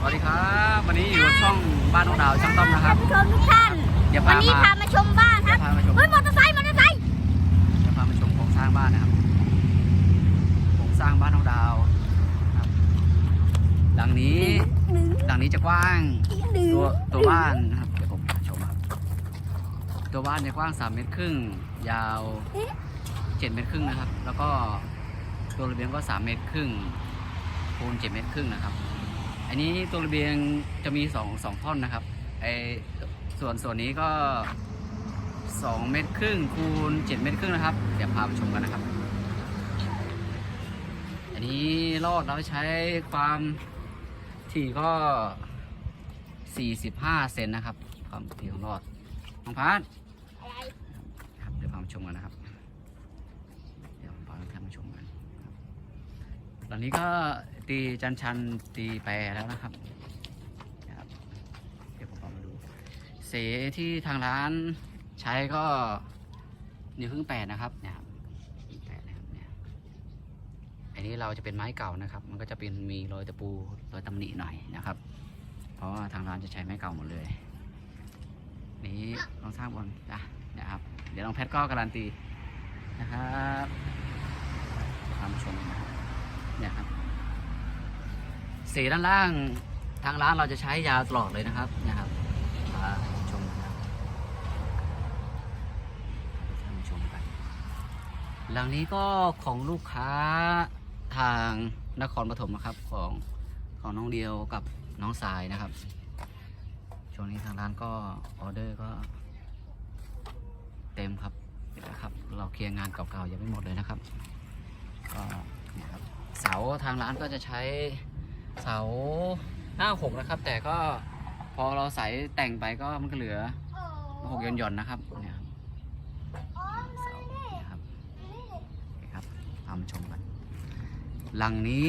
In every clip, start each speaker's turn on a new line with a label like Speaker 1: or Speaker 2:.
Speaker 1: สวัสดีครับวันนี้อยู่ช่องบ้านน้องดาวช่างต้อมนะครับ
Speaker 2: ท่านผู้ชมทุกท่าน
Speaker 1: เดี๋ยว
Speaker 2: วั
Speaker 1: พาน
Speaker 2: นี้
Speaker 1: มา
Speaker 2: พามาชมบ้านค
Speaker 1: เดี๋ย
Speaker 2: รับ
Speaker 1: วพามาชม
Speaker 2: เฮ้ยมอเตอร์ไซค์มอเตอร์ไซค์
Speaker 1: เดี๋ยวพามาชมโครงสร้างบ้านนะครับโครงสร้างบ้านน้องดาวครับหลังนี้
Speaker 2: หนึ่ง
Speaker 1: หลังนี้จะกว้าง
Speaker 2: หนึ่ง
Speaker 1: ตัวตัวบ้านนะครับเดี๋ยวผมพาชมครับ ตัวบ้านจะกว้าง3เมตรครึ่งยาว7เมตรครึ่งนะครับ แล้วก็ตัวระเบียงก็3เมตรครึ่งคูณ7เมตรครึ่งนะครับ อันนี้ตัวระเบียงจะมี2 2ท่อนนะครับไอส่วนส่วนนี้ก็2เมตรครึ่งคูณ7เมตรครึ่งนะครับ เดี๋ยวพาไปชมกันนะครับ อันนี้รอดเราใช้ความถี่ก็45เซนนะครับ ความถี่ของรอดน้องพัด
Speaker 2: อะไร
Speaker 1: ครับเดี๋ยวพามาชมกันนะครับ เดี๋ยวผมพาทุกท่านมาชมกันครับ ตอนนี้ก็ตีจันชันตีแปรแล้วนะครับครับเดี๋ยวผมพามาดู เสที่ทางร้านใช้ก็นิ้วครึ่งแปดนะครับเนี่ยครับแปดนะครับเนี่ยอันนี้เราจะเป็นไม้เก่านะครับ มันก็จะเป็นมีรอยตะปูรอยตำหนิหน่อยนะครับ เพราะว่าทางร้านจะใช้ไม้เก่าหมดเลย นี้ลองสร้างบนนะนะครับ เดี๋ยวลองแพทก็การันตีนะครับตามชมนะครับ เนี่ยครับสีด้านล่างทางร้านเราจะใช้ยาวตลอดเลยนะครับเนะครับพาชมนะครับท่านชมกันหลังนี้ก็ของลูกค้าทางนครปฐมนะครับของของน้องเดียวกับน้องสายนะครับช่วงนี้ทางร้านก็ออเดอร์ก็เต็มครับนะครับ เราเคลียร์งานเก่าๆยังไม่หมดเลยนะครับ ก็นี่ยครับ เสาทางร้านก็จะใช้เสาห้าหกนะครับ แต่ก็พอเราใส่แต่งไปก็มันก็เหลือหกหย่อนๆนะครับเนี่ยครับเสาเนี่ยครับครับตามชมกันหลังนี้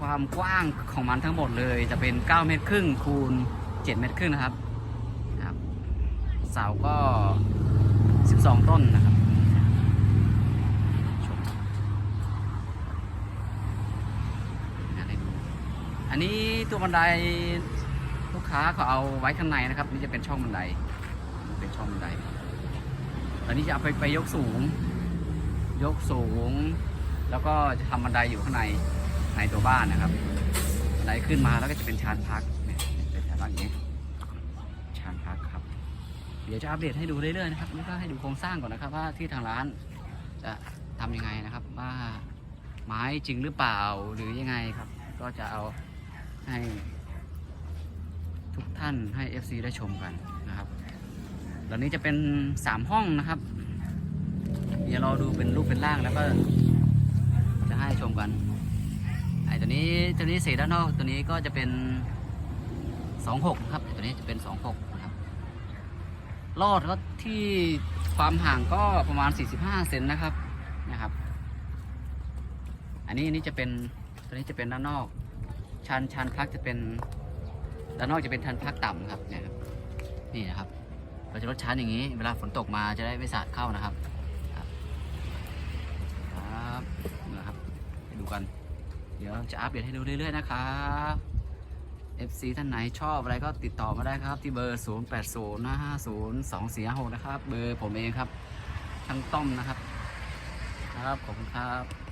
Speaker 1: ความกว้างของมันทั้งหมดเลยจะเป็น 9 เมตรครึ่งคูณ 7 เมตรครึ่งนะครับครับ เสาก็ 12 ต้นนะครับชมงานให้ดูอั นนี้ตัวบันไดลูกค้าเขาเอาไว้ข้างในนะครับนี่จะเป็นช่องบันไดเป็นช่องบันไดตอนนี้จะเอาไปไปยกสูง ยกสูง แล้วก็จะทำบันไดอยู่ข้างในในตัวบ้านนะครับบันไหลขึ้นมาแล้วก็จะเป็นชานพักเนี่ยเป็นชานพักอย่างนี้ชานพักครับ เดี๋ยวจะอัปเดตให้ดูเรื่อยๆนะครับนี่ก็ให้ดูโครงสร้างก่อนนะครับ ว่าที่ทางร้านจะทำยังไงนะครับว่าไม้จริงหรือเปล่าหรือยังไงครับ ก็จะเอา ให้ทุกท่านให้ FC ได้ชมกันนะครับตอนนี้จะเป็น 3 ห้องนะครับ เดี๋ยวเราดูเป็นรูปเป็นร่างแล้วก็จะให้ชมกันไอ้ตัวนี้ตัวนี้เสีด้านนอกตัวนี้ก็จะเป็น 26 ครับตัวนี้จะเป็น 26 นะครับลอดก็ที่ความห่างก็ประมาณ 45 เซนนะครับนะครับ อันนี้อันนี้จะเป็นตัวนี้จะเป็นด้านนอก ชันชันพักจะเป็นด้านนอกจะเป็นชันพักต่ำครับเนี่ยครับนี่นะครับ เราจะลดชั้นอย่างนี้ เวลาฝนตกมาจะได้ไม่สาดเข้านะครับครับนะครับดูกัน เดี๋ยวจะอัปเดตให้ดูเรื่อยๆนะครับ FC ท่านไหนชอบอะไรก็ติดต่อมาได้ครับ ที่เบอร์ 0 8 0 5 0 2 4 5 6 นะครับ เบอร์ผมเองครับช่างต้อมนะครับ ครับ ขอบคุณครับ